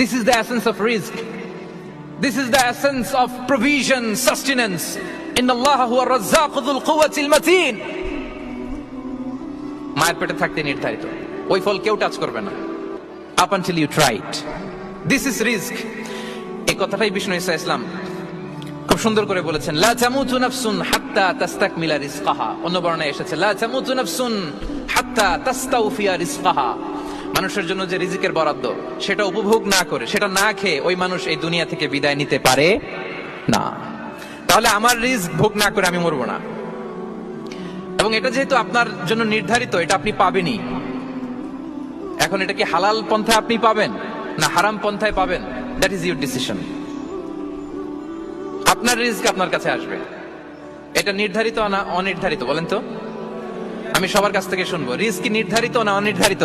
This is the essence of rizq. This is the essence of provision, sustenance. In Allah huwa razzaq dhul quwwati matin মায়ের পেটে থাকতে নির্ধারিত। ওই ফল কেউ touch করবে না। Up until you try it this is risk এই কথাটাই বিষ্ণু ইসা ইসলাম খুব সুন্দর করে বলেছেন লা তামুতু নাফসুন হাত্তা তাস্তাকমিলা রিজকাহা। অন্য বর্ণায় এসেছে লা তামুতু নাফসুন হাত্তা তাস্তাউফিয়া রিজকাহা। মানুষের জন্য যে রিজিকের বরাদ্দ, সেটা উপভোগ না করে, সেটা না খেয়ে ওই মানুষ এই দুনিয়া থেকে বিদায় নিতে পারে না। তাহলে আমার রিস্ক ভোগ না করে আমি মরবো না। এবং এটা যেহেতু আপনার জন্য নির্ধারিত, এটা আপনি পাবেনই। এখন এটা কি হালাল পন্থায় আপনি পাবেন? না হারাম পন্থায় পাবেন? দ্যাট ইজ ইউর ডিসিশন আপনার রিস্ক আপনার কাছে আসবে। এটা নির্ধারিত না অনির্ধারিত, বলেন তো? আমি সবার কাছ থেকে শুনব। রিস্ক কি নির্ধারিত না অনির্ধারিত?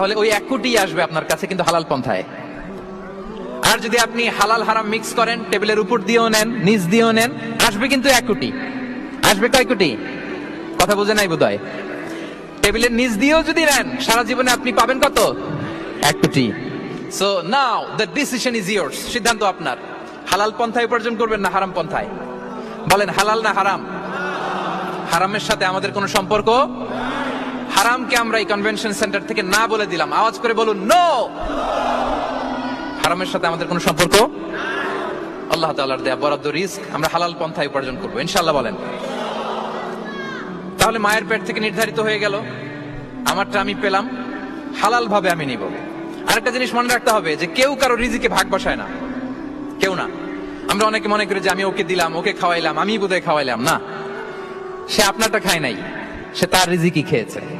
তাহলে ওই এক কোটি আসবে আপনার কাছে কিন্তু হালাল পন্থায়। আর যদি আপনি হালাল হারাম মিক্স করেন, টেবিলের উপর দিয়েও নেন, নিচ দিয়েও নেন, আসবে কিন্তু এক কোটি। আসবে কয় কোটি? কথা বুঝে নাই বোধ টেবিলের নিচ দিয়েও যদি নেন, সারা জীবনে আপনি পাবেন কত? এক কোটি। So now the decision is yours সিদ্ধান্ত আপনার। হালাল পন্থায় উপার্জন করবেন না হারাম পন্থায়? বলেন, হালাল না হারাম? হারামের সাথে আমাদের কোনো সম্পর্ক হারামকে আমরা এই কনভেনশন সেন্টার থেকে না বলে দিলাম। আওয়াজ করে বলুন নো হারামের সাথে আমাদের কোনো সম্পর্ক? আল্লাহ তাআলার দেয়া বরাদ্দ রিস্ক আমরা হালাল পন্থায় উপার্জন করব। ইনশাল্লাহ বলেন। তাহলে মায়ের পেট থেকে নির্ধারিত হয়ে গেল। আমারটা আমি পেলাম। হালাল ভাবে আমি নিব। আরেকটা জিনিস মনে রাখতে হবে যে কেউ কারও রিজিকে ভাগ বসায় না। কেউ না। আমরা অনেকে মনে করি যে আমি ওকে দিলাম, ওকে খাওয়াইলাম, আমি বোধহয় খাওয়াইলাম। না। সে আপনারটা খায় নাই। সে তার রিজিকই খেয়েছে।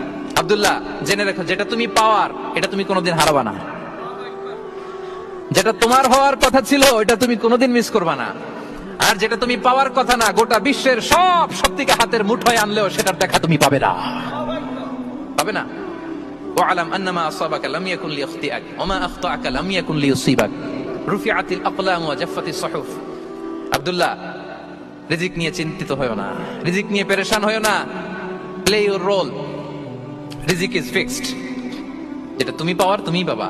আবদুল্লাহ, জেনে রেখো, যেটা তুমি পাওয়ার, এটা তুমি কোনোদিন হারাবা না। যেটা তোমার হওয়ার কথা ছিল এটা তুমি কোনোদিন মিস করবা না। আর যেটা তুমি পাওয়ার কথা না, গোটা বিশ্বের সব শক্তিকে হাতের মুঠোয় আনলেও সেটার দেখা তুমি পাবে না। পাবে না? ওয়ালাম আন্নামা আসাবাকা লাম ইয়াকুন ওমা আখতাআকা লাম ইয়াকুন রুফিআতিল আকলাম ওয়া সুহুফ। আব্দুল্লাহ, রিজিক নিয়ে চিন্তিত হয় না। রিজিক নিয়ে পেরেশান হয়ো না। প্লে ইউর রোল রিজিক ইজ ফিক্সড যেটা তুমি পাওয়ার, তুমিই পাবা।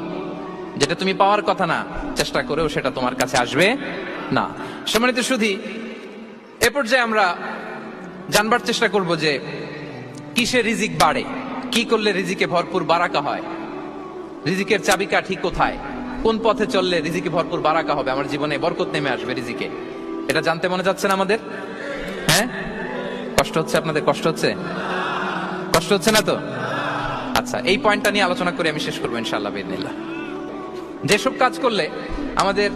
যেটা তুমি পাওয়ার কথা না, চেষ্টা করেও সেটা তোমার কাছে আসবে না। সম্মানিত শুধু এ পর্যায়ে আমরা জানবার চেষ্টা করব যে কিসে রিজিক বাড়ে, কি করলে রিজিকে ভরপুর বারাকা হয়, রিজিকের চাবিকাঠি কোথায়, কোন পথে চললে রিজিকে ভরপুর বারাকা হবে, আমার জীবনে বরকত নেমে আসবে রিজিকে। এটা জানতে মনে যাচ্ছে না আমাদের? হ্যাঁ? কষ্ট হচ্ছে আপনাদের? কষ্ট হচ্ছে? কষ্ট হচ্ছে না তো? আচ্ছা এই পয়েন্টটা নিয়ে আলোচনা করে আমি শেষ করব ইনশাআল্লাহ বিদিনিল্লাহ যেসব কাজ করলে আমাদের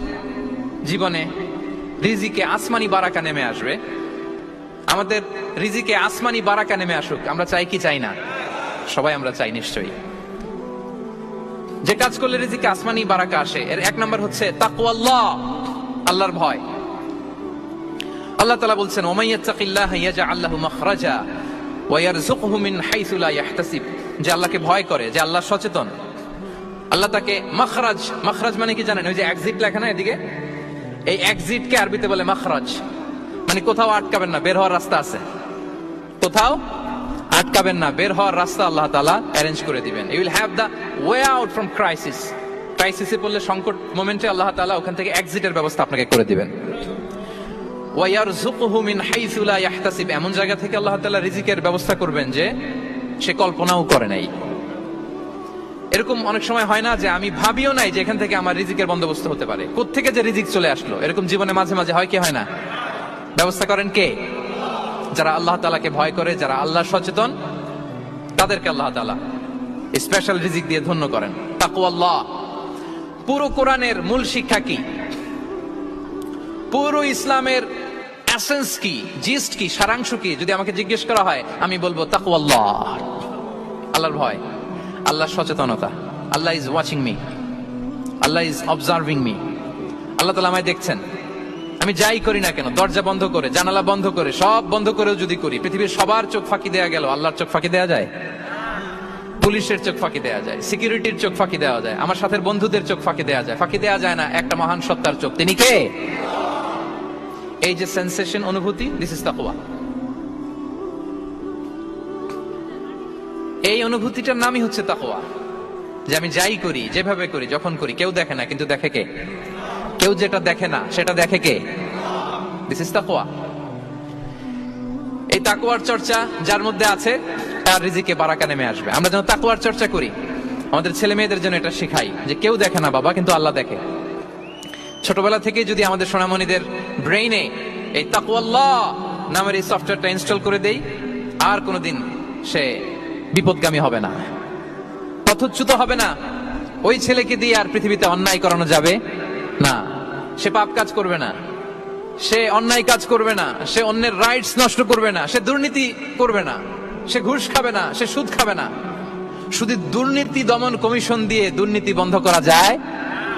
জীবনে রিজিকে আসমানি বারাকা নেমে আসবে, আমাদের রিজিকে আসমানি বারাকা নেমে আসুক, আমরা চাই কি চাই না? সবাই আমরা চাই নিশ্চয়ই। যে কাজ করলে রিজিকে আসমানি বারাকা আসে, এর এক নম্বর হচ্ছে তাকওয়াল্লাহ আল্লাহর ভয়। আল্লাহ তালা বলছেন, ওমাইয়াত্তাকিল্লাহ ইয়াজআল লাহু মাখরাজা ওয়া ইয়ারযুকহু মিন হাইসু লা ইয়াহতাসিব। যে আল্লাহকে ভয় করে, যে আল্লাহ সচেতন। আল্লাহ তাকে মখরাজ মখরাজ মানে কি জানেন? ওই যে এক্সিট লেখা না এদিকে? এই এক্সিটকে আরবিতে বলে মখরাজ। মানে কোথাও আটকাবেন না, বের হওয়ার রাস্তা আছে। কোথাও আটকাবেন না, বের হওয়ার রাস্তা আল্লাহ তালা অ্যারেঞ্জ করে দিবেন। You will have the way out from crisis ক্রাইসিসে পড়লে সংকট মোমেন্টে আল্লাহ তালা ওখান থেকে এক্সিটের ব্যবস্থা আপনাকে করে দিবেন। ওয়ারযুকহু মিন হাইসু লা ইয়াহতাসিব। এমন জায়গা থেকে আল্লাহ তাআলা রিজিকের ব্যবস্থা করবেন যে সে কল্পনাও করে নাই। এরকম অনেক সময় হয় না যে আমি ভাবিও নাই যে এখান থেকে আমার রিজিকের বন্দোবস্ত হতে পারে। থেকে যে রিজিক চলে আসলো? এরকম জীবনে মাঝে মাঝে হয় কি হয় না? ব্যবস্থা করেন কে? যারা আল্লাহ তালাকে ভয় করে, যারা আল্লাহ সচেতন, তাদেরকে আল্লাহ তালা স্পেশাল রিজিক দিয়ে ধন্য করেন। তাকু আল্লাহ পুরো কোরআনের মূল শিক্ষা কি? পুরো ইসলামের এসেন্স কি জিস্ট কি সারাংশ কি যদি আমাকে জিজ্ঞেস করা হয়, আমি বলব তাকু আল্লাহ আল্লাহর ভয়, আল্লাহর সচেতনতা, Allah is watching me Allah is observing me আল্লাহ তালা আমায় দেখছেন। আমি যাই করি না কেন, দরজা বন্ধ করে, জানালা বন্ধ করে, সব বন্ধ করেও যদি করি, পৃথিবীর সবার চোখ ফাঁকি দেয়া গেল, আল্লাহর চোখ ফাঁকি দেয়া যায়? পুলিশের চোখ ফাঁকি দেয়া যায়, সিকিউরিটির চোখ ফাঁকি দেওয়া যায়, আমার সাথে বন্ধুদের চোখ ফাঁকি দেওয়া যায়, ফাঁকি দেওয়া যায় না, একটা মহান সত্তার চোখ। তিনি কে? এই যে সেন্সেশন অনুভূতি দিস ইস তাকওয়া এই অনুভূতিটার নামই হচ্ছে তাকওয়া যে আমি যাই করি, যেভাবে করি, যখন করি, কেউ দেখে না, কিন্তু দেখে কে? কেউ যেটা দেখে না, সেটা দেখে কে? দিস ইস তাকওয়া এই তাকুয়ার চর্চা যার মধ্যে আছে, তার রিজিকে বারাকা নেমে আসবে। আমরা যেন তাকুয়ার চর্চা করি। আমাদের ছেলে মেয়েদের জন্য এটা শেখাই, যে কেউ দেখে না বাবা, কিন্তু আল্লাহ দেখে। ছোটবেলা থেকে যদি আমাদের সোনামণিদের ব্রেইনে এই তাকুয়াল্লাহ নামের এই সফটওয়্যারটা ইনস্টল করে দেই, আর কোনোদিন সে বিপদগামী হবে না। পথচ্যুত হবে না। ওই ছেলেকে দিয়ে আর পৃথিবীতে অন্যায় করানো যাবে না। সে পাপ কাজ করবে না। সে অন্যায় কাজ করবে না। সে অন্যের রাইটস নষ্ট করবে না। সে দুর্নীতি করবে না। সে ঘুষ খাবে না। সে সুদ খাবে না। শুধু দুর্নীতি দমন কমিশন দিয়ে দুর্নীতি বন্ধ করা যায়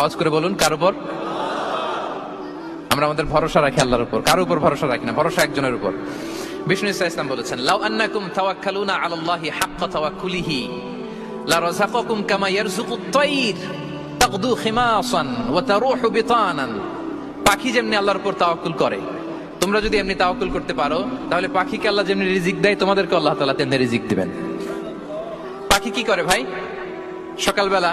আওয়াজ করে বলুন, কার উপর? আমরা আমাদের ভরসা রাখি আল্লাহর উপর। কার উপর ভরসা রাখি না, ভরসা একজনের উপর। বিষ্ণু ইসা ইসলাম বলেছেন, লাউ আন্নাকুম তাওয়াক্কালুনা আলাল্লাহি হাক্কা তাওয়াক্কুলিহি কামা ইয়ারযুকু তাগদু খিমাসান ওয়া তারুহু বিতানান। পাখি যেমনি আল্লাহর উপর তাওয়াক্কুল করে, তোমরা যদি এমনি তাওয়াক্কুল করতে পারো, তাহলে পাখিকে আল্লাহ যেমনি রিজিক দেয় তোমাদেরকে আল্লাহ তাআলা তেমনি রিজিক দিবেন। পাখি কি করে ভাই? সকালবেলা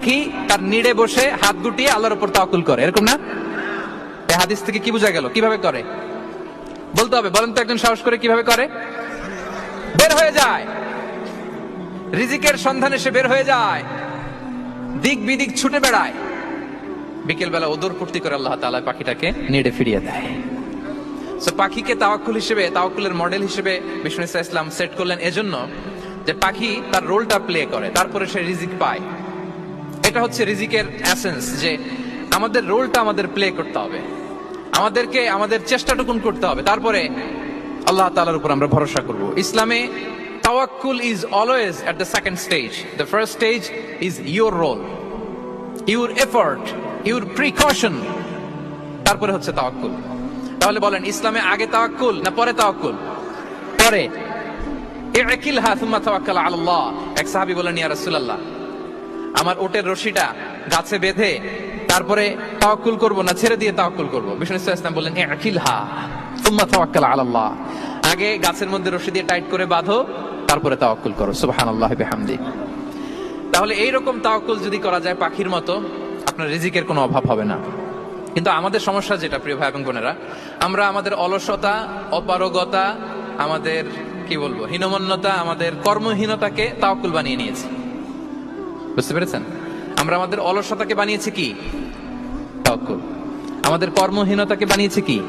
পাখি তার নিড়ে বসে হাত গুটিয়ে আল্লাহর উপর তাওয়াক্কুল করে। এরকম না? হাদিস থেকে কি বোঝা গেল? কীভাবে করে? বলতে হবে, বলেন তো একজন সাহস করে কীভাবে করে? বের হয়ে যায়। রিজিকের সন্ধানে সে বের হয়ে যায়। দিক বিদিক ছুটে বেড়ায়। বিকেল বেলা ওদর পূর্তি করে আল্লাহ তাআলা পাখিটাকে নেড়ে ফিরিয়ে দেয়। সো পাখিকে তাওয়াক্কুল হিসেবে, তাওয়াক্কুলের মডেল হিসেবে বিষ্ণু ইসা ইসলাম সেট করলেন এজন্য যে পাখি তার রোলটা প্লে করে, তারপরে সে রিজিক পায়। এটা হচ্ছে রিজিকের অ্যাসেন্স যে আমাদের রোলটা আমাদের প্লে করতে হবে। আমাদেরকে, আমাদের চেষ্টাটুকুন করতে হবে। তারপরে আল্লাহ তালার উপর আমরা ভরসা করব। ইসলামে তাওয়াক্কুল is always at the second stage the first stage is your role your effort your precaution তারপরে হচ্ছে তাওয়াক্কুল। তাহলে বলেন, ইসলামে আগে তাওয়াক্কুল না পরে তাওয়াক্কুল? পরে। ইকিলহা সুম্মা তাওয়াক্কাল আলা আল্লাহ এক সাহাবী বলেন, ইয়া রাসূলুল্লাহ আমার ওটের রশিটা গাছে বেঁধে তারপরে তাওয়াক্কুল করব না, ছেড়ে দিয়ে তাওয়াক্কুল করব। বিষ্ণু ইসলাম বললেন ইকিলহা সুম্মা তাওয়াক্কাল আলা আল্লাহ। আগে গাছের মধ্যে রশি দিয়ে টাইট করে বাঁধো, তারপরে তাওয়াক্কুল করো, সুবহানাল্লাহি বিহামদি। তাহলে এই রকম তাওয়াক্কুল যদি করা যায় পাখির মতো, আপনার রিজিকের কোনো অভাব হবে না। কিন্তু আমাদের সমস্যা যেটা, প্রিয় ভাই এবং বোনেরা, আমরা আমাদের অলসতা, অপারগতা, আমাদের, কি বলব, হীনমন্যতা, আমাদের কর্মহীনতাকে তাওয়াক্কুল বানিয়ে নিয়েছি। বুঝতে পেরেছেন? আমরা আমাদের অলসতাকে বানিয়েছি কি? তাওয়াক্কুল। আমাদের কর্মহীনতাকে বানিয়েছে কি?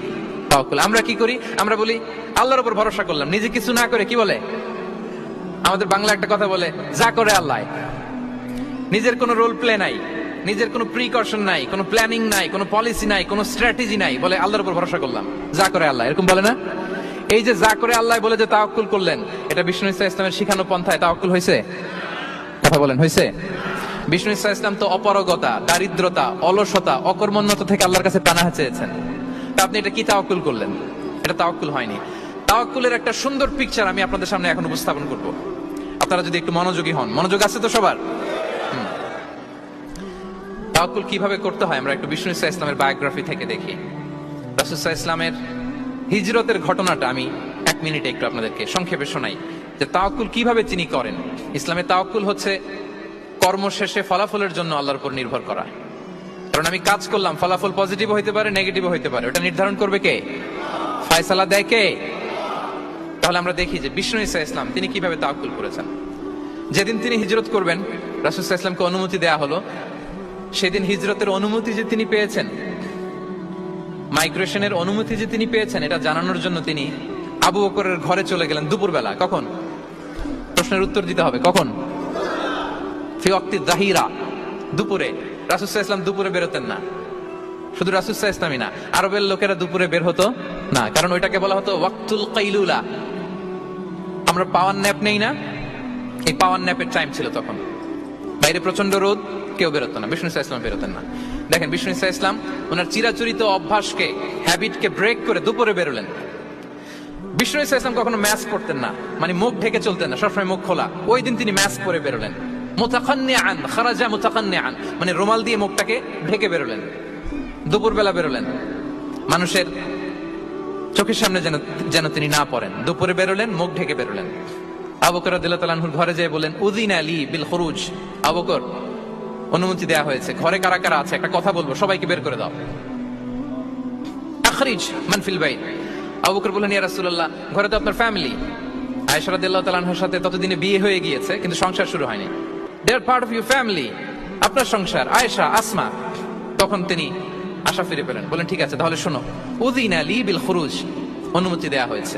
তাওয়াক্কুল। আমরা কি করি? আমরা বলি, আল্লাহর উপর ভরসা করলাম, নিজে কিছু না করে কি বলে? আমাদের বাংলা একটা কথা বলে, যা করে আল্লাহ। নিজের কোনো রোল প্লে নাই, নিজের কোনো প্রিকশন নাই, কোনো প্ল্যানিং নাই, কোনো পলিসি নাই, কোনো স্ট্র্যাটেজি নাই, বলে আল্লাহর উপর ভরসা করলাম, যা করে আল্লাহ। এরকম বলে না? এই যে যা করে আল্লাহ বলে যে তাওয়াক্কুল করলেন, এটা বিষ্ণু ইসা ইসলামের শিখানো পন্থায় তাওয়াক্কুল হয়েছে? কথা বলেন হয়েছে বিষ্ণু ইসা ইসলাম তো অপারগতা, দারিদ্রতা, অলসতা, অকর্মণ্যতা থেকে আল্লাহর কাছে পানাহ চেয়েছেন। তা আপনি এটা কি তাওয়াক্কুল করলেন? এটা তাওয়াক্কুল হয়নি। তাওয়াক্কুলের একটা সুন্দর পিকচার আমি আপনাদের সামনে এখন উপস্থাপন করব। আপনারা যদি একটু মনোযোগী হন। মনোযোগ আছে তো সবার? হুম। তাওয়াক্কুল কীভাবে করতে হয় আমরা একটু বিষ্ণু ইসা ইসলামের বায়োগ্রাফি থেকে দেখি। রাসুসা ইসলামের হিজরতের ঘটনাটা আমি এক মিনিটে একটু আপনাদেরকে সংক্ষেপে শোনাই। যে তাওয়াক্কুল কীভাবে তিনি করেন? ইসলামে তাওয়াক্কুল হচ্ছে কর্ম শেষে ফলাফলের জন্য আল্লাহর উপর নির্ভর করা। কারণ আমি কাজ করলাম, ফলাফল পজিটিভ হইতে পারে নেগেটিভ হইতে পারে। ওটা নির্ধারণ করবে কে? ফায়সালা দেয় কে? তাহলে আমরা দেখি যে বিষ্ণু ইসা ইসলাম, তিনি কীভাবে তাওয়াক্কুল করেছেন? যেদিন তিনি হিজরত করবেন রাসুসা ইসলামকে অনুমতি দেয়া হলো। সেদিন হিজরতের অনুমতি যে তিনি পেয়েছেন, মাইগ্রেশনের অনুমতি যে তিনি পেয়েছেন, এটা জানানোর জন্য তিনি আবু বকরের ঘরে চলে গেলেন দুপুরবেলা। কখন? প্রশ্নের উত্তর দিতে হবে। কখন? ফিওক্তি জাহিরা দুপুরে। রাসুসা ইসলাম দুপুরে বেরোতেন না। শুধু রাসুসা ইসলামই না, আরবের লোকেরা দুপুরে বের হতো না। কারণ ওইটাকে বলা হতো ওয়াক্তুল কাইলুলা। আমরা পাওয়ার ন্যাপ নেই না, এই পাওয়ার ন্যাপের টাইম ছিল তখন। বাইরে প্রচণ্ড রোদ, কেউ বেরোতো না। বিষ্ণু ইসলাম বেরোতেন না। দেখেন, বিষ্ণু ইসলাম ওনার চিরাচরিত অভ্যাসকে হ্যাবিটকে ব্রেক করে দুপুরে বেরোলেন। বিষ্ণু ইসা ইসলাম কখনো ম্যাচ করতেন না। মানে মুখ ঢেকে চলতেন না, সবসময় মুখ খোলা। ওই দিন তিনি ম্যাচ করে বেরোলেন। মোতাকান্নে আন খারাজা মোতাকান্নে আন মানে রুমাল দিয়ে মুখটাকে ঢেকে বেরোলেন। দুপুরবেলা বেরোলেন। মানুষের চোখের সামনে যেন যেন তিনি না পড়েন। দুপুরে বেরোলেন, মুখ ঢেকে বেরোলেন। আবকর দিল্লাহুর ঘরে যেয়ে বলেন উদিন আলী বিল খরুজ। আবকর অনুমতি দেয়া হয়েছে। ঘরে কারা কারা আছে? একটা কথা বলব, সবাইকে বের করে দাও। আখরিজ মানফিল ভাই আবু বকর বললেন, ইয়া রাসূলুল্লাহ, ঘরে তো আপনার ফ্যামিলি আয়েশা রাদিয়াল্লাহু তাআলার সাথে ততদিনে বিয়ে হয়ে গিয়েছে, কিন্তু সংসার শুরু হয়নি। They are part of your family আপনার সংসার। আয়েশা, আসমা, তখন তিনি আশা ফিরে পেলেন বলেন ঠিক আছে, তাহলে শোনো উদিন আলী বিল খুরুজ। অনুমতি দেয়া হয়েছে।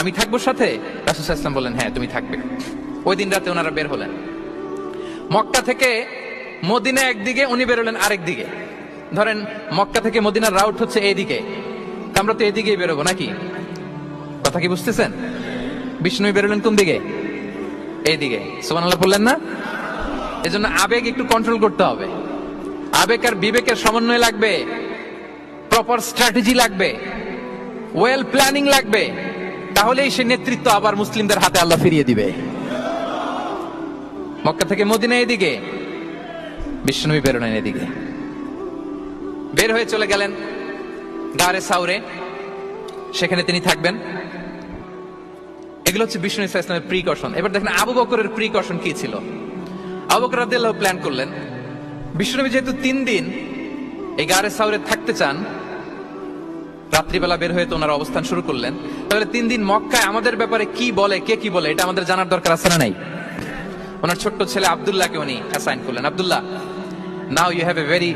আমি থাকব সাথে? রাসূল ওয়াসাল্লাম বললেন হ্যাঁ তুমি থাকবে। ওই দিন রাতে ওনারা বের হলেন। মক্কা থেকে মদিনা একদিকে, উনি বেরোলেন আরেক দিকে। ধরেন, মক্কা থেকে মদিনার রাউট হচ্ছে এইদিকে আমরা তো এদিকেই বেরোবো, নাকি? কথা কি বুঝতেছেন? বিষ্ণু বেরোলেন কোন দিকে? এইদিকে। সোমান আল্লাহ বললেন না? এজন্য আবেগ একটু কন্ট্রোল করতে হবে। আবেগ আর বিবেকের সমন্বয় লাগবে। প্রপার স্ট্র্যাটেজি লাগবে। ওয়েল প্ল্যানিং লাগবে। তাহলেই সে নেতৃত্ব আবার মুসলিমদের হাতে আল্লাহ ফিরিয়ে দিবে। মক্কা থেকে মদিনা এদিকে। বিষ্ণুবী বেরোলেন এদিকে। বের হয়ে চলে গেলেন। গারে সেখানে তিনি থাকবেন। এগুলো হচ্ছে বিষ্ণু ইসা ইসলামের প্রিকশন এবার দেখেন আবু বকরের প্রিকশন কি ছিল? আবু বকর রাদিয়াল্লাহু প্ল্যান করলেন বিষ্ণুনবী যেহেতু তিন দিন এই গারে সাউরে থাকতে চান, রাত্রিবেলা বের হয়ে তো ওনার অবস্থান শুরু করলেন। তাহলে তিন দিন মক্কায় আমাদের ব্যাপারে কি বলে, কে কি বলে, এটা আমাদের জানার দরকার আছে না নাই? ওনার ছোট্ট ছেলে আবদুল্লাহকে উনি অ্যাসাইন করলেন। Abdullah now you have a very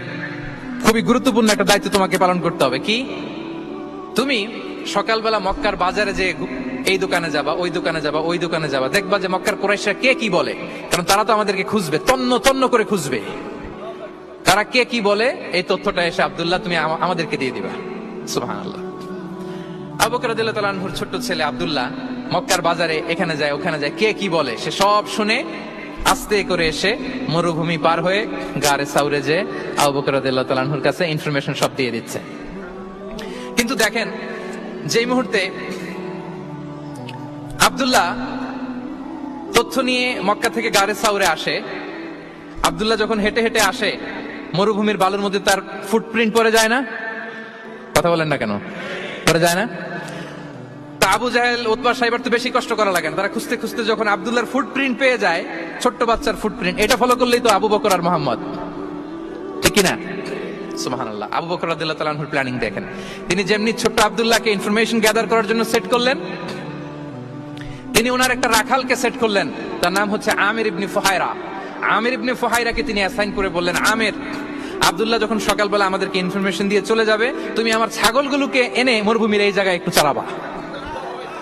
খুবই গুরুত্বপূর্ণ একটা দায়িত্ব তোমাকে পালন করতে হবে। কি? তুমি সকালবেলা মক্কার বাজারে যে এই দোকানে যাবা, ওই দোকানে যাবা, ওই দোকানে যাবা, দেখবা যে মক্কার কোরাইশরা কে কি বলে? কারণ তারা তো আমাদেরকে খুঁজবে, তন্ন তন্ন করে খুঁজবে। তারা কে কি বলে? এই তথ্যটা এসে আবদুল্লাহ, তুমি আমাদেরকে দিয়ে দিবা। সুহান আল্লাহ আবুকরাদিল্লাহুর ছোট্ট ছেলে আবদুল্লাহ মক্কার বাজারে এখানে যায়, ওখানে যায়, কে কি বলে? সে সব শুনে আস্তে করে এসে মরুভূমি পার হয়ে গারে সাউরে যে আবুকরাদিল্লাহ তালানহুর কাছে ইনফরমেশন সব দিয়ে দিচ্ছে। কিন্তু দেখেন, যেই মুহূর্তে আবদুল্লাহ তথ্য নিয়ে মক্কা থেকে গারে সাউরে আসে, আবদুল্লাহ যখন হেঁটে হেঁটে আসে, মরুভূমির বালুর মধ্যে তার ফুটপ্রিন্ট পড়ে যায় না? কথা বলেন না কেন? পড়ে যায় না? আবু জাহেল তো বেশি কষ্ট করা লাগে না। তারা খুঁজতে খুঁজতে যখন আবদুল্লাহর ফুটপ্রিন্ট পেয়ে যায়, ছোট্ট বাচ্চার ফুটপ্রিন্ট এটা ফলো করলেই তো আবু বকর আর মোহাম্মদ। ঠিক সুবহানাল্লাহ। আবু বকর প্ল্যানিং দেখেন। তিনি যেমনি ছোট্ট আব্দুল্লাহকে ইনফরমেশন গ্যাদার করার জন্য সেট করলেন, তিনি ওনার একটা রাখালকে সেট করলেন। তার নাম হচ্ছে আমির ইবনি ফুহায়রা আমির ইবনি ফুহায়রাকে তিনি অ্যাসাইন করে বললেন, আমির, আব্দুল্লাহ যখন সকালবেলা আমাদেরকে ইনফরমেশন দিয়ে চলে যাবে, তুমি আমার ছাগলগুলোকে এনে মরুভূমির এই জায়গায় একটু চালাবা।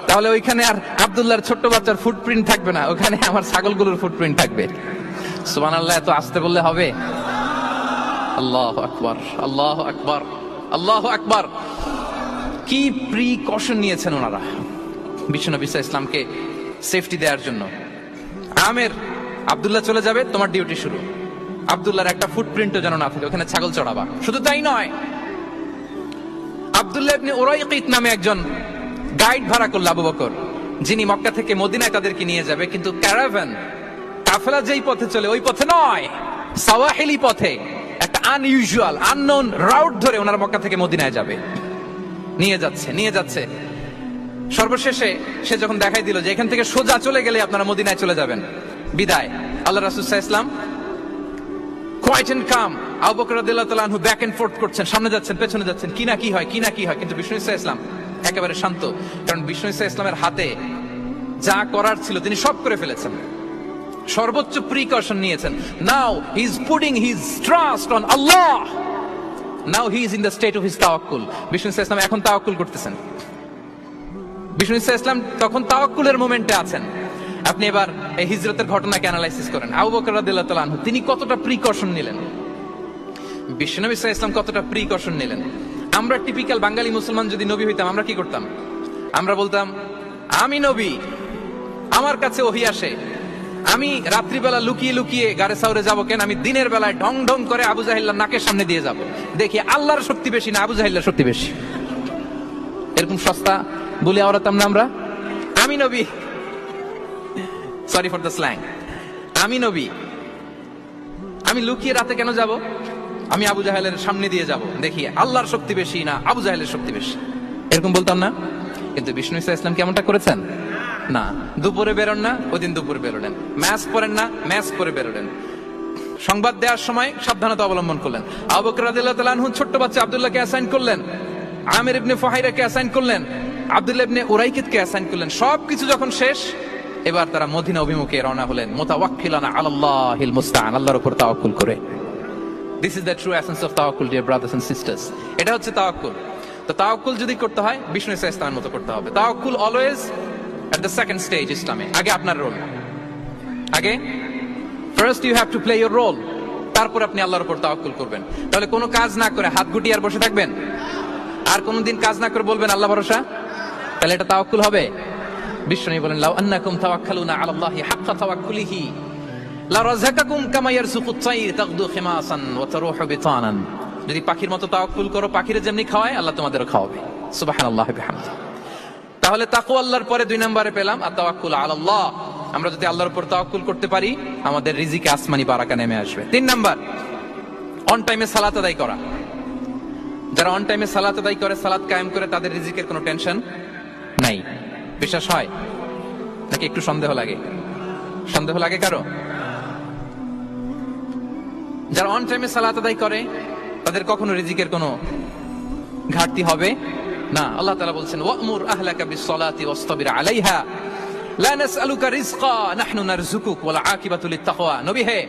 তাহলে ওইখানে আর আব্দুল্লাহর ছোট্ট বাচ্চার ফুটপ্রিন্ট থাকবে না। ওখানে আমার ছাগলগুলোর ফুটপ্রিন্ট থাকবে। সুবান আল্লাহ এত আসতে বললে হবে? আল্লাহ আকবার আল্লাহ আকবার আল্লাহ আকবার। কি প্রিকশন নিয়েছেন ওনারা বিশ্বনবী ইসলামকে সেফটি দেওয়ার জন্য? আমের, আব্দুল্লাহ চলে যাবে, তোমার ডিউটি শুরু। আব্দুল্লাহর একটা ফুটপ্রিন্টও যেন না থাকে, ওখানে ছাগল চড়াবা। শুধু তাই নয়, আব্দুল্লাহ ইবনে উরাইকিত নামে একজন গাইড ভাড়া করল আবু বকর, যিনি মক্কা থেকে মদিনায় তাদেরকে নিয়ে যাবে, কিন্তু ক্যারাভ্যান কাফেলা যেই পথে চলে, ওই পথে নয়, সাওয়াহিলি পথে, একটা আনইউজুয়াল আননোন রাউট ধরে ওনারা মক্কা থেকে মদিনায় যাবে। নিয়ে যাচ্ছে নিয়ে যাচ্ছে। সর্বশেষে সে যখন দেখাই দিল যে এখান থেকে সোজা চলে গেলে আপনারা মদিনায় চলে যাবেন। বিদায়। আল্লাহ রাসুসাহ ইসলাম quiet and calm Abu Bakr রাদিয়াল্লাহু তাআলা ব্যাক এন্ড ফোর্থ করছেন, সামনে যাচ্ছেন, পেছনে যাচ্ছেন, কি না কি হয়, কি না কি হয়, কিন্তু বিষ্ণু ইসা ইসলাম একেবারে শান্ত। কারণ বিষ্ণু ইসা ইসলামের হাতে যা করার ছিল তিনি সব করে ফেলেছেন। সর্বোচ্চ প্রিকশন নিয়েছেন। Now he is putting his trust on Allah now he is in the state of his তাওয়াক্কুল বিষ্ণু ইসা ইসলাম এখন তাওয়াক্কুল করতেছেন। বিষ্ণু ইসা ইসলাম তখন তাওয়াক্কুলের মোমেন্টে আছেন। আপনি এবার এই হিজরতের ঘটনাকে অ্যানালাইসিস করেন। আবু বকর রাদিয়াল্লাহু তাআলা তিনি কতটা প্রিকশন নিলেন? বিশ্বনবী সাল্লাল্লাহু ইসলাম কতটা প্রিকশন নিলেন? আমরা টিপিক্যাল বাঙালি মুসলমান যদি নবী হইতাম, আমরা কি করতাম? আমরা বলতাম, আমি নবী, আমার কাছে ওহি আসে। আমি রাত্রিবেলা লুকিয়ে লুকিয়ে গাড়ে সাউরে যাব কেন? আমি দিনের বেলায় ঢং ঢং করে আবু জাহিল্লার নাকের সামনে দিয়ে যাব। দেখি আল্লাহর শক্তি বেশি না আবু জাহিল্লার শক্তি বেশি? এরকম সস্তা বলে আওড়াতাম না আমরা? আমি নবী। সরি ফর দ্য স্ল্যাং আমি নবী। আমি লুকিয়ে রাতে কেন যাব? আমি আবু জাহেলের সামনে দিয়ে যাব। দেখি, আল্লাহর শক্তি বেশি না আবু জাহেলের শক্তি বেশি? এরকম বলতাম না? কিন্তু বিষ্ণু ইসা ইসলাম কেমনটা করেছেন? না। দুপুরে বেরোন না ওই দিন দুপুরে বেরোলেন। ম্যাচ পড়েন না, ম্যাচ পরে বেরোলেন। সংবাদ দেওয়ার সময় সাবধানতা অবলম্বন করলেন। আবু বকর রাদিয়াল্লাহু ছোট্ট বাচ্চা আব্দুল্লাহকে অ্যাসাইন করলেন। আমির ইবনে ফাহাইরাকে অ্যাসাইন করলেন। আব্দুল্লাহ ইবনে উরাইকিতকে অ্যাসাইন করলেন। সবকিছু যখন শেষ, এবার তারা মদিনা অভিমুখে রওনা হলেন। মোতাওয়াক্কিলানা আলাল্লাহিল মুস্তাআন, আল্লাহর উপর তাওয়াক্কুল করে। This is the true essence of তাওয়াক্কুল ডিয়ার ব্রাদার্স এন্ড সিস্টার্স এটা হচ্ছে তাওয়াক্কুল। তো তাওয়াক্কুল যদি করতে হয়, বিষ্ণু ইসা ইসলামের মতো করতে হবে। তাওয়াক্কুল always at the second stage ইসলামে। আগে আপনার রোল আগে? First you have to play your role তারপর আপনি আল্লাহর উপর তাওয়াক্কুল করবেন। তাহলে কোনো কাজ না করে হাত গুটিয়ে আর বসে থাকবেন? আর কোনোদিন কাজ না করে বলবেন আল্লাহ ভরসা? তাহলে এটা তাওয়াক্কুল হবে। বিষ্ণু বলেন, লাউ আন্নাকুম তাওয়াক্কালুনা আলাল্লাহি হাক্কা তাওয়াক্কুলিহি। যদি পাখির মতো তাওয়াক্কুল করো, পাখিরে যেমনি খাওয়ায়, আল্লাহ তোমাদেরও খাওয়াবে। সুবহানাল্লাহি বিহামদিহি তাহলে তাকু আল্লাহর পরে দুই নম্বরে পেলাম, আর তাওয়াক্কুল আলাল্লাহ আমরা যদি আল্লাহর উপর তাওয়াক্কুল করতে পারি, আমাদের রিজিকে আসমানি বারাকা নেমে আসবে। তিন নাম্বার অন টাইমে সালাত আদায় করা। যারা অন টাইমে সালাত আদায় করে, সালাত কায়েম করে, তাদের রিজিকের কোনো টেনশন নাই। বিশ্বাস হয়? নাকি একটু সন্দেহ লাগে? সন্দেহ লাগে কারও? যারা অন টাইমে সালাত আদায় করে, তাদের কখনো রিজিকের কোনো ঘাটতি হবে না। আল্লাহ তাআলা বলছেন, ওয়ামুর আহলাকা বিসসালাতি ওয়াসতাবির আলাইহা। লা নাসআলুকা রিজকা, নাহনু নারযুকুক ওয়াল আকিবাতু লিত্তাকওয়া। নবী হে,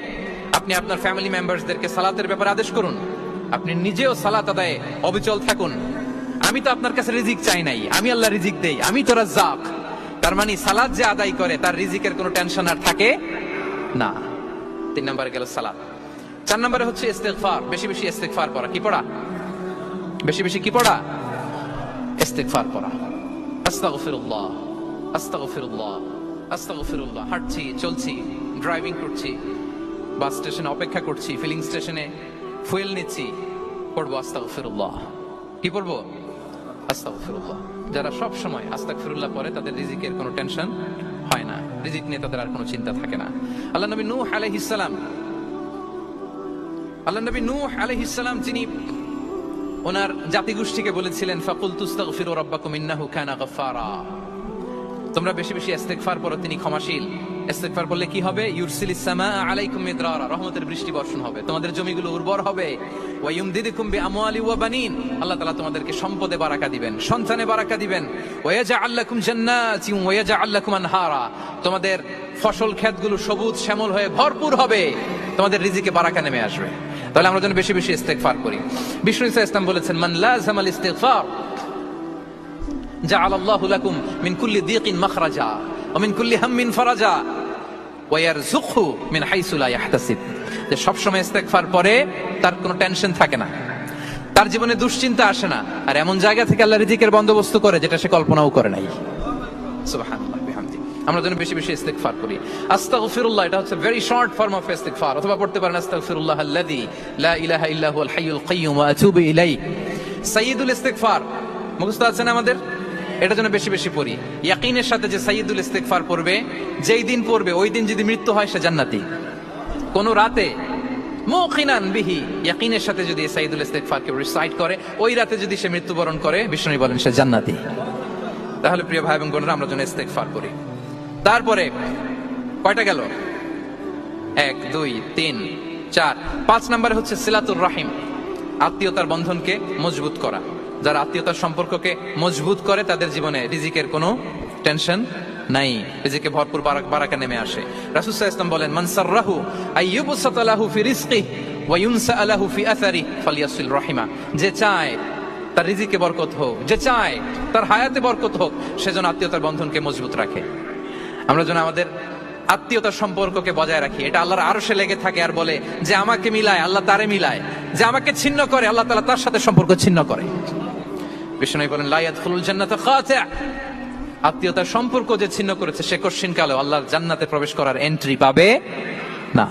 আপনি আপনার ফ্যামিলি মেম্বারসদেরকে সালাতের ব্যাপারে আদেশ করুন। আপনি নিজেও সালাত আদায়ে অবিচল থাকুন। আমি তো আপনার কাছে রিজিক চাই নাই। আমি আল্লাহ রিজিক দেই। আমি তো রাজ্জাক। তার মানে সালাত যে আদায় করে, তার রিজিকের কোনো টেনশন আর থাকে না। তিন নম্বরে গেল সালাত। চার নম্বরে হচ্ছে ইস্তেগফার। বেশি বেশি ইস্তেগফার পড়া। কি পড়া? বেশি বেশি কি পড়া? ইস্তেগফার পড়া। আস্তাগফিরুল্লাহ আস্তাগফিরুল্লাহ আস্তাগফিরুল্লাহ। হাঁটছি, চলছি ড্রাইভিং করছি বাস স্টেশনে অপেক্ষা করছি ফিলিং স্টেশনে ফুয়েল নিচ্ছি, পড়ব আস্তাগফিরুল্লাহ। কি পড়ব? আস্তাগফিরুল্লাহ। যারা সব সময় আস্তাগফিরুল্লাহ পড়ে, তাদের রিজিকের কোনো টেনশন হয় না। রিজিক নিয়ে তাদের আর কোনো চিন্তা থাকে না। আল্লাহ নবী নূহ আলাইহিস সালাম আল্লাহ নবী নূহ আলাইহিস সালাম তিনি ওনার জাতিগোষ্ঠীকে বলেছিলেন ফাকুল তুস্তাগফিরু রাব্বাকুম ইন্নাহু কানা গাফফারা। তোমরা বেশি বেশি ইস্তেগফার করো তিনি ক্ষমাশীল। ইস্তেগফার করলে কি হবে? ইউরসিলিস আলাইকুম মিদরারা রহমতের বৃষ্টি বর্ষণ হবে। তোমাদের জমিগুলো উর্বর হবে। ওয়া বিআমওয়ালি ওয়া বানিন। আল্লাহ তাআলা তোমাদেরকে সম্পদে বারাকা দিবেন, সন্তানে বারাকা দিবেন। ওয়া ইয়াজআল লাকুম জান্নাতিন ওয়া ইয়াজআল লাকুম আনহারা। তোমাদের ফসল ক্ষেতগুলো সবুজ শ্যামল হয়ে ভরপুর হবে। তোমাদের রিজিকে বারাকা নেমে আসবে। তাহলে আমরা যেন বেশি বেশি ইস্তেগফার করি। বিষ্ণু ইসা ইসলাম বলেছেন, মান লাজামাল ইস্তেগফার, জাআল আল্লাহু লাকুম মিন কুল্লি দিকিন মাখরাজা ওয়া মিন কুল্লি হাম্মিন ফারাজা ওয়ারযুকহু মিন হাইসু লা ইয়াহতাসিব। যে সবসময় ইস্তেগফার পরে তার কোনো টেনশন থাকে না। তার জীবনে দুশ্চিন্তা আসে না। আর এমন জায়গা থেকে আল্লাহ রিজিকের বন্দোবস্ত করে যেটা সে কল্পনাও করে নাই। সুবহানাল্লাহ বিহামদি আমরা যেন বেশি বেশি ইস্তেগফার করি। আস্তাগফিরুল্লাহ, এটা হচ্ছে ভেরি শর্ট ফর্ম অফ ইস্তেগফার। অথবা পড়তে পারেন, আস্তাগফিরুল্লাহ আল্লাযী লা ইলাহা ইল্লা হুয়াল হাইয়ুল কাইয়্যুম ওয়া আতুবু ইলাইহি। সাইয়্যিদুল ইস্তেগফার, মুখস্থ আছে না আমাদের? এটা যেন বেশি বেশি পড়ি। ইয়াকিনের সাথে যে সাইয়্যিদুল ইস্তেগফার পড়বে, যেই দিন পড়বে, ওই দিন যদি মৃত্যু হয়, সে জান্নাতি। কোন রাতে, মুখিনান বিহি, ইয়াকিনের সাথে যদি সাইয়্যিদুল ইস্তেগফার কে রিসাইট করে, ওই রাতে যদি সে মৃত্যুবরণ করে, বিষ্ণু বলেন সে জান্নাতি। তাহলে প্রিয় ভাই এবং বোনেরা, আমরা যেন ইস্তেগফার করি। তারপরে কয়টা গেল? এক, দুই, তিন, চার। পাঁচ নম্বরে হচ্ছে সিলাতুর রাহিম। আত্মীয়তার বন্ধনকে মজবুত করা। যারা আত্মীয়তার সম্পর্ককে মজবুত করে, তাদের জীবনে রিজিকের কোনো টেনশন নাই। রিজিকে ভরপুর বারাক নেমে আসে। রাসূল ইসলাম বলেন মানসার রাহু আইয়ুবসাতালাহু ফি রিজকি ওয়া ইউনসাআলাহু ফি আথারি ফালিয়াসিল রাহিমা। যে চায় তার রিজিকে বরকত হোক, যে চায় তার হায়াতে বরকত হোক সেজন্য আত্মীয়তার বন্ধনকে মজবুত রাখে। আমরা যেন আমাদের আত্মীয়তার সম্পর্ককে বজায় রাখি। এটা আল্লাহর আরও লেগে থাকে আর বলে যে আমাকে মিলায়, আল্লাহ তারে মিলায়। যে আমাকে ছিন্ন করে, আল্লাহ তালা তার সাথে সম্পর্ক ছিন্ন করে। বিষ্ণু বলেন লাইয়াত ফুলুল জান্নাত আত্মীয়তার সম্পর্ক যে ছিন্ন করেছে, সে কশিন কালো আল্লাহর জান্নাতে প্রবেশ করার এন্ট্রি পাবে না।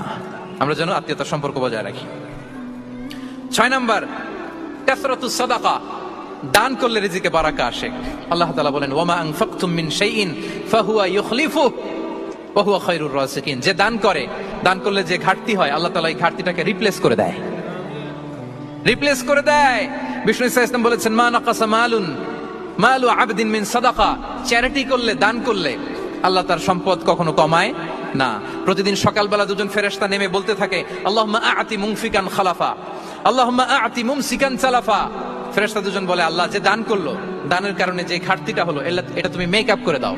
আমরা যেন আত্মীয়তার সম্পর্ক বজায় রাখি। ছয় নাম্বার, কাসরাতু সাদাকা। দান করলে রিজিকে বারাকা আসে। আল্লাহ তালা বলেন ওয়ামা আনফাকতুম মিন শাইইন ফাহুয়া ইউখলিফু ওয়া হুয়া খায়রুর রাসিকিন যে দান করে, দান করলে যে ঘাটতি হয়, আল্লাহ তালা এই ঘাটতিটাকে রিপ্লেস করে দেয়। রিপ্লেস করে দেয়। বিষ্ণু ইসা ইসলাম বলেছেন, মা নাকাসা মালুন, মালু আবদিন মিন সাদাকা। চ্যারিটি করলে, দান করলে আল্লাহ তার সম্পদ কখনো কমায় না। প্রতিদিন সকালবেলা দুজন ফেরেশতা নেমে বলতে থাকে, আল্লাহুম্মা আতি মুনফিকান খালাফা। আল্লাহুম্মা আতি মুমসিকান চালাফা ফেরেশতা দুজন বলে, আল্লাহ যে দান করল, দানের কারণে যে ঘাটতিটা হলো এটা তুমি মেক আপ করে দাও।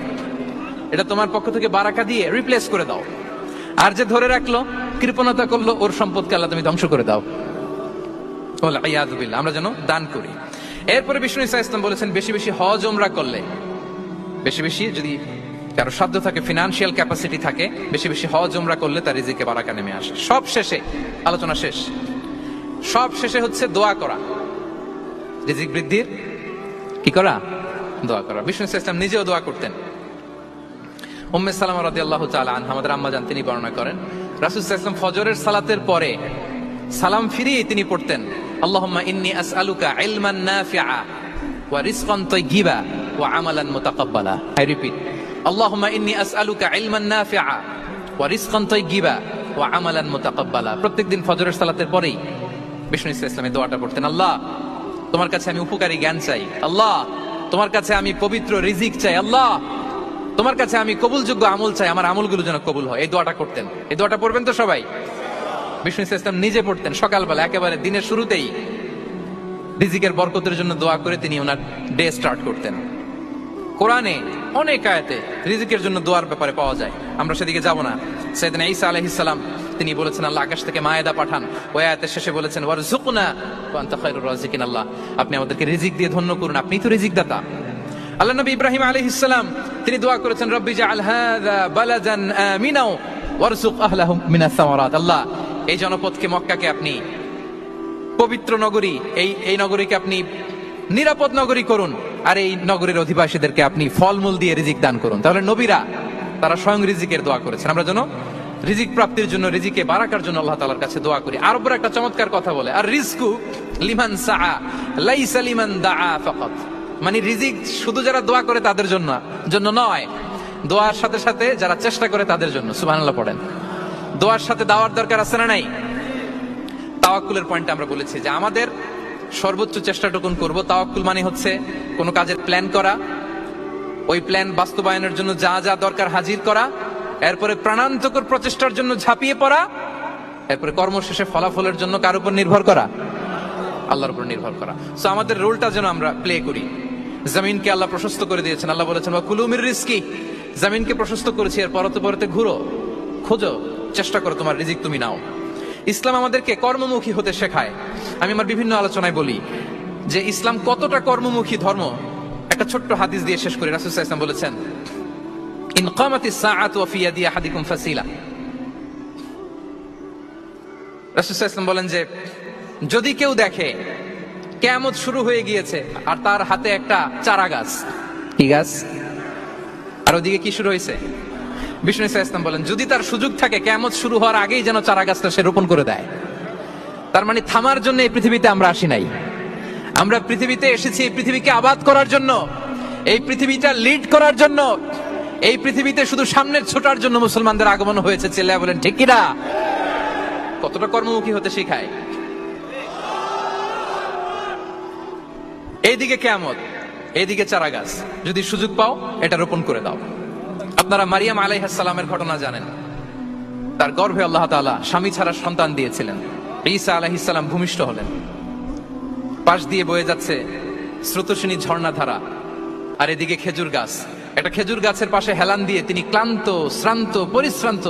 এটা তোমার পক্ষ থেকে বারাকা দিয়ে রিপ্লেস করে দাও। আর যে ধরে রাখল, কৃপণতা করল, ওর সম্পদকে আল্লাহ তুমি ধ্বংস করে দাও। আমরা যেন দান করি। এরপরে বিষ্ণু ইসা ইসলাম বলেছেন, বেশি বেশি হজ ওমরা করলে, বেশি বেশি যদি কারও সাধ্য থাকে ফিনান্সিয়াল ক্যাপাসিটি থাকে, বেশি বেশি হজ ওমরা করলে তার রিজিকে বারাকা নেমে আসে। সব শেষে, আলোচনা শেষ। সব শেষে হচ্ছে দোয়া করা। রিজিক বৃদ্ধির কি করা? দোয়া করা। বিষ্ণু ইসা ইসলাম নিজেও দোয়া করতেন। উম্মে সালামা রাদিয়াল্লাহু তাআলা আনহা, আমাদের আম্মা জান তিনি বর্ণনা করেন, রাসূল ওয়াসাল্লাম ফজরের সালাতের পরে সালাম ফিরিয়ে তিনি পড়তেন, আল্লাহুম্মা ইন্নী আসআলুকা ইলমান নাফিআ ওয়া রিজকান তাইয়্যিবা ওয়া আমালান মুতাকাব্বালা। আই রিপিট, আল্লাহুম্মা ইন্নী আসআলুকা ইলমান নাফিআ ওয়া রিজকান তাইয়্যিবা ওয়া আমালান মুতাকাব্বালা। প্রত্যেকদিন ফজরের সালাতের পরেই বিষ্ণু ইসলাম এই দোয়াটা পড়তেন, আল্লাহ তোমার কাছে আমি উপকারী জ্ঞান চাই। আল্লাহ, তোমার কাছে আমি পবিত্র রিজিক চাই। আল্লাহ, তোমার কাছে আমি কবুলযোগ্য আমল চাই। আমার আমলগুলো যেন কবুল হয়। এই দোয়াটা করতেন। এই দোয়াটা পড়বেন তো সবাই? বিষ্ণু ইসলাম নিজে পড়তেন। সকালবেলা, একেবারে দিনের শুরুতেই রিজিকের বরকতের জন্য দোয়া করে তিনি ওনার ডে স্টার্ট করতেন। কোরআনে অনেক আয়াতে রিজিকের জন্য দোয়ার ব্যাপারে পাওয়া যায়। আমরা সেদিকে যাব না। সেদিন ঈসা আলাইহিস সালাম তিনি বলেছেন, আল্লাহ আকাশ থেকে মায়েদা পাঠান। ওই শেষে বলেছেন, ওয়ারযুকনা ওয়া আনতা খায়রুর রাজিকিন আল্লাহ। আপনি আমাদেরকে রিজিক দিয়ে ধন্য করুন আপনিই তো রিজিক দাতা আল্লাহ নবী ইব্রাহিম তিনি দোয়া করেছেন, রব্বি আহলাহু মিনাস সামারাত। আল্লাহ, এই জনপদকে মক্কাকে আপনি পবিত্র নগরী, এই এই নগরীকে আপনি নিরাপদ নগরী করুন, আর এই নগরীর অধিবাসীদেরকে আপনি ফলমূল দিয়ে রিজিক দান করুন। তাহলে নবীরা, তারা স্বয়ং রিজিকের দোয়া করেছেন। আমরা যেন রিজিক প্রাপ্তির জন্য, রিজিকে বারাকার জন্য আল্লাহ তালার কাছে দোয়া করি। আর একটা চমৎকার কথা বলে, আর রিজকু লিমান সাআ, লাইসা লিমান দাআ ফাকাত। মানে রিজিক শুধু যারা দোয়া করে তাদের জন্য জন্য নয়, দোয়ার সাথে সাথে যারা চেষ্টা করে তাদের জন্য। সুবহানাল্লাহ পড়েন। দোয়ার সাথে দাওয়ার দরকার আছে না নাই? তাওয়াক্কুলের পয়েন্ট আমরা বলেছি যে আমাদের সর্বোচ্চ চেষ্টাটুকুন করব। তাওয়াক্কুল মানে হচ্ছে কোনো কাজের প্ল্যান করা, ওই প্ল্যান বাস্তবায়নের জন্য যা যা দরকার হাজির করা এরপরে প্রাণান্তকর প্রচেষ্টার জন্য ঝাঁপিয়ে পড়া, এরপরে কর্মশেষে ফলাফলের জন্য কার উপর নির্ভর করা? আল্লাহর উপর নির্ভর করা। সো আমাদের রোলটা যেন আমরা প্লে করি। জমিনকে আল্লাহ প্রশস্ত করে দিয়েছেন। আল্লাহ বলেছেন বা কুলুমির রিস্কি। জমিনকে প্রশস্ত করেছি এর পরতে পরতে ঘুরো, খোঁজো, চেষ্টা করো, তোমার রিজিক তুমি নাও। ইসলাম আমাদেরকে কর্মমুখী হতে শেখায়। আমি আমার বিভিন্ন আলোচনায় বলি যে, ইসলাম কতটা কর্মমুখী ধর্ম? একটা ছোট্ট হাদিস দিয়ে শেষ করি। রাসুল ইসলাম বলেছেন আহাদিকুম ফাসিলা বলেন যে, যদি কেউ দেখে কেয়ামত শুরু হয়ে গিয়েছে আর তার হাতে একটা চারা গাছ, কি গাছ? আর ওদিকে কি শুরু হয়েছে? বিষ্ণু ইসা ইসলাম বলেন, যদি তার সুযোগ থাকে, কেয়ামত শুরু হওয়ার আগেই যেন চারা গাছটা সে রোপণ করে দেয়। তার মানে থামার জন্য এই পৃথিবীতে আমরা আসি নাই। আমরা পৃথিবীতে এসেছি এই পৃথিবীকে আবাদ করার জন্য, এই পৃথিবীটা লিড করার জন্য এই পৃথিবীতে শুধু সামনের ছোটার জন্য মুসলমানদের আগমন হয়েছে ছেলে বলেন, ঠিক কিনা? কতটা কর্মমুখী হতে শেখায়? এইদিকে কেয়ামত, এইদিকে চারা গাছ যদি সুযোগ পাও, এটা রোপণ করে দাও। আপনারা মারিয়াম আলাইহাসালামের ঘটনা জানেন। তার গর্ভে আল্লাহ তাআলা স্বামী ছাড়া সন্তান দিয়েছিলেন। ঈসা আলাইহিসাল্লাম ভূমিষ্ঠ হলেন। পাশ দিয়ে বয়ে যাচ্ছে স্রোতস্বিনী ঝর্ণাধারা। আর এদিকে খেজুর গাছ। একটা খেজুর গাছের পাশে হেলান দিয়ে তিনি ক্লান্ত, শ্রান্ত, পরিশ্রান্ত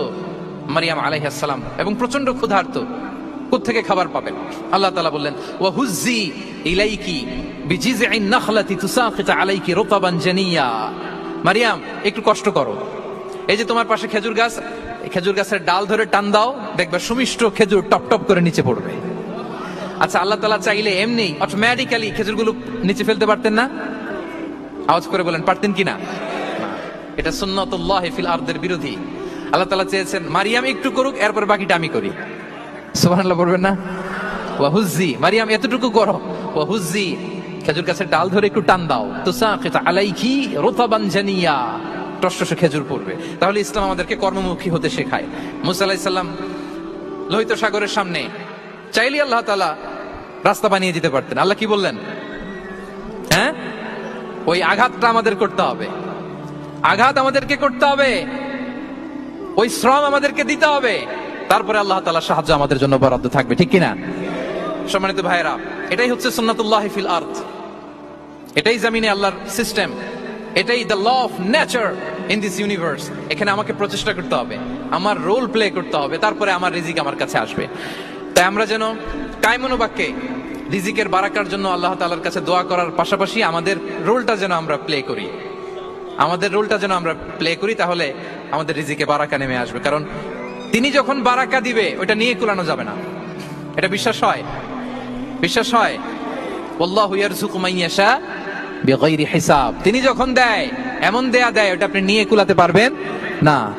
মারিয়াম আলাইহাসালাম এবং প্রচণ্ড ক্ষুধার্ত থেকে খাবার পাবেন? আল্লাহ তাআলা বললেন ওয়া হুজি ইলাইকি বিজিজইন নাখলাতি তুসাকিত আলাইকি রুতাবান জানিয়া। মারিয়াম, একটু কষ্ট করো। এই যে তোমার পাশে খেজুর গাছ খেজুর গাছের ডাল ধরে টান দাও, দেখবে সুমিষ্ট খেজুর টপ টপ করে নিচে পড়বে। আচ্ছা আল্লাহ তালা চাইলে এমনি অটোমেটিক্যালি খেজুরগুলো নিচে ফেলতে পারতেন না? আওয়াজ করে বলেন, পারতেন কিনা এটা সুন্নতুল্লাহ ফিল আরদের বিরোধী। আল্লাহ তালা চেয়েছেন, মারিয়াম একটু করুক, এরপর বাকিটা আমি করি। সুবহানাল্লাহ, বলবেন না? ওয়াহুজ্জি, মারিয়াম এতটুকু করো। ওয়াহুজ্জি, খেজুর গাছের ডাল ধরে একটু টান দাও। তুসাকিত আলাইকি রুতাবান জানিয়া। টসটসে খেজুর পড়বে। তাহলে ইসলাম আমাদেরকে কর্মমুখী হতে শেখায়। মুসা আলাইহিস সালাম লোহিত সাগরের সামনে চাইলে আল্লাহ তালা রাস্তা বানিয়ে দিতে পারতেন। আল্লাহ কি বললেন? হ্যাঁ? ওই আঘাতটা আমাদের করতে হবে। আঘাত আমাদেরকে করতে হবে। ওই শ্রম আমাদেরকে দিতে হবে। তারপরে আল্লাহ তালা সাহায্য আমাদের জন্য বরাদ্দ থাকবে, ঠিক কিনা? সম্মানিত ভাইরা এটাই হচ্ছে সুন্নাতুল্লাহ ফিল আর্থ এটাই জামিনে আল্লাহর সিস্টেম এটাই the law of nature in this universe এখানে আমাকে প্রচেষ্টা করতে হবে, আমার রোল প্লে করতে হবে, তারপরে আমার রিজিক আমার কাছে আসবে। তাই আমরা যেন কায়মনোবাক্যে রিজিকের বারাকার জন্য আল্লাহ তাআলার কাছে দোয়া করার পাশাপাশি আমাদের রোলটা যেন আমরা প্লে করি। আমাদের রোলটা যেন আমরা প্লে করি, তাহলে আমাদের রিজিকে বারাকা নেমে আসবে। কারণ তিনি যখন বারাকা দিবে ওটা নিয়ে কুলানো যাবে না। এটা বিশ্বাস হয়? বিশ্বাস হয়? হিসাব। তিনি যখন দেয়, এমন দেয়া দেয় ওটা আপনি নিয়ে কুলাতে পারবেন না।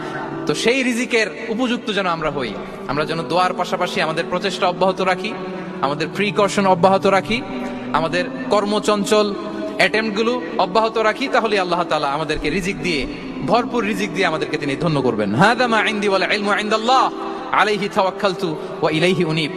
তো সেই রিজিকের উপযুক্ত যেন আমরা হই। আমরা যেন দোয়ার পাশাপাশি আমাদের প্রচেষ্টা অব্যাহত রাখি, আমাদের প্রিকশন অব্যাহত রাখি, আমাদের কর্মচঞ্চল অ্যাটেম্পগুলো অব্যাহত রাখি তাহলে আল্লাহ তালা আমাদেরকে রিজিক দিয়ে, ভরপুর রিজিক দিয়ে আমাদেরকে তিনি ধন্য করবেন। হ্যাঁ মা ইনদি ওয়াল ইলমু ইনদাল্লাহ, আলাইহি তাওয়াক্কালতু ওয়া ইলাইহি উনীব।